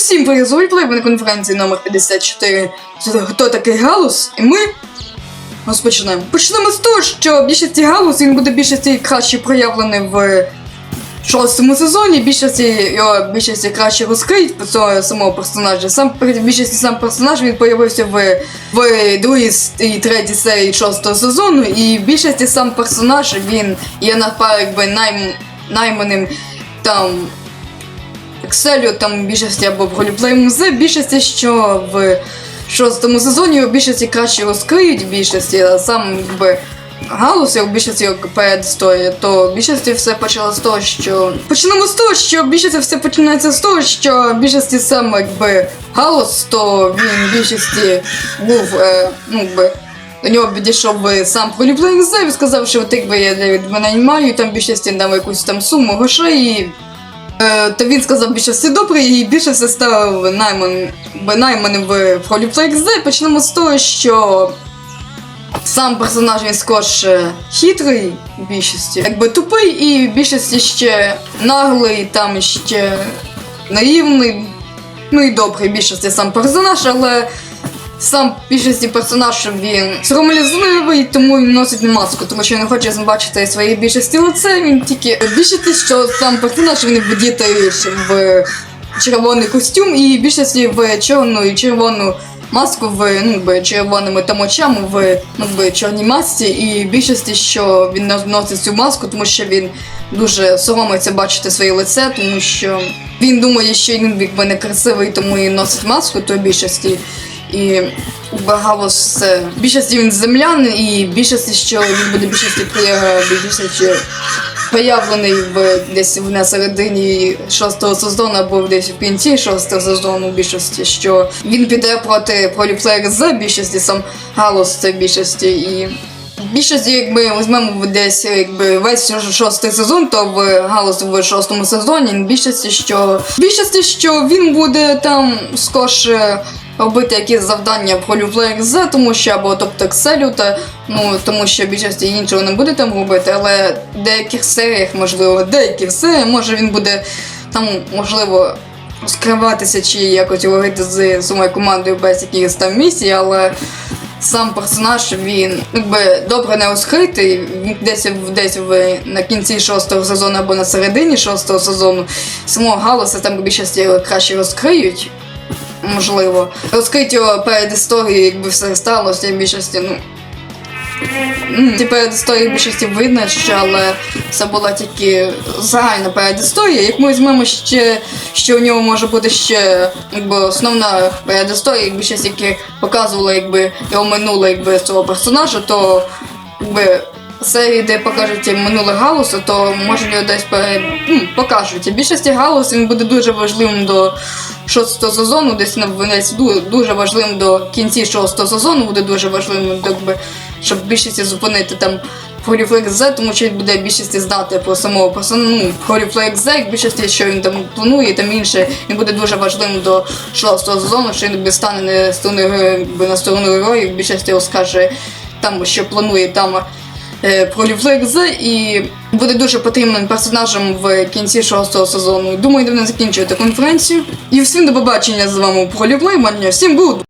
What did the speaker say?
всім привіт, з ви на конференції номер 54. Це хто такий Галус? І ми розпочнемо. Почнемо з того, що більшості Галус він буде більшості краще проявлений в шостому сезоні. Більшості його більшості краще розкриють цього самого персонажа. Сам більшості сам персонаж він появився в, в другій і третій серії шостого сезону. І більшості сам персонаж він є напевно, якби найм, найманим там Екселю там більшості або в Голіплей музей, більшості, що в шостому сезоні у більшості краще розкриють більшості, а сам якби галус, як в більшості як передісторія, то більшості все почалося з того, що. Почнемо з того, що більшості все починається з того, що більшості саме якби галус, то він більшості був, е, ну якби. До нього підійшов би сам Голіплей і сказав, що от якби я від мене маю, там більшості дам якусь там суму грошей. І Е, то він сказав більше все добре і більше все став найман, найманим в Холіфлекс Z. Почнемо з того, що сам персонаж він скорше хитрий в більшості, якби тупий, і в більшості ще наглий, там ще наївний, ну і добрий більшості сам персонаж, але сам більшості персонаж він сором'язливий, тому він носить маску, тому що він не хоче бачити своє більшості лице. Він тільки більшості, що сам персонаж він вдітий в червоний костюм і більшості в чорну і червону маску в ну, якби, червоними там очами в ну, якби, чорній масці, і більшості, що він нос- носить цю маску, тому що він дуже соромиться бачити своє лице, тому що він думає, що він якби не красивий, тому і носить маску, то більшості. І Багалос більшості він землян, і більшості, що він буде більшості більшості проявлений в десь на середині шостого сезону або десь в кінці шостого сезону більшості, що він піде проти Проліфлеєр з більшості, сам Галос це більшості і. Більшості, якби візьмемо десь якби весь шостий сезон, то в Галус в шостому сезоні більшості, що більшості, що він буде там скорше робити якісь завдання в Холюфлеєр з, тому що або тобто Excel, та, ну тому що більшості іншого не буде там робити, але в деяких серіях, можливо, в деяких серіях, може він буде там, можливо, скриватися чи якось говорити з самою командою без якихось там місій, але сам персонаж він якби добре не розкритий. Десь десь в на кінці шостого сезону або на середині шостого сезону самого Галуса там більшості краще розкриють. Можливо, розкрить його перед історією, якби все сталося, в більшості, ну. Ті перед історією більшості видно, що але це була тільки загальна передісторія. Як ми візьмемо ще, що в нього може бути ще якби основна передісторія, якби щось яке показувало якби його минуле якби цього персонажа, то якби серії, де покажуть минуле галуса, то може його десь ну, покажуть. Більшості галус він буде дуже важливим до шостого сезону, десь на десь дуже важливим до кінці шостого сезону, буде дуже важливим, якби, щоб в більшості зупинити там Хоріфлекс Z, тому що він буде більшості знати про самого персонажа, ну, Хоріфлекс Z, в більшості, що він там планує, там інше, він буде дуже важливим до шостого сезону, що він якби, стане на сторону героїв, більшості розкаже там, що планує там про Люфлекзе і буде дуже потрібним персонажем в кінці шостого сезону. Думаю, не закінчувати конференцію. І всім до побачення з вами про Люфлей, всім буду!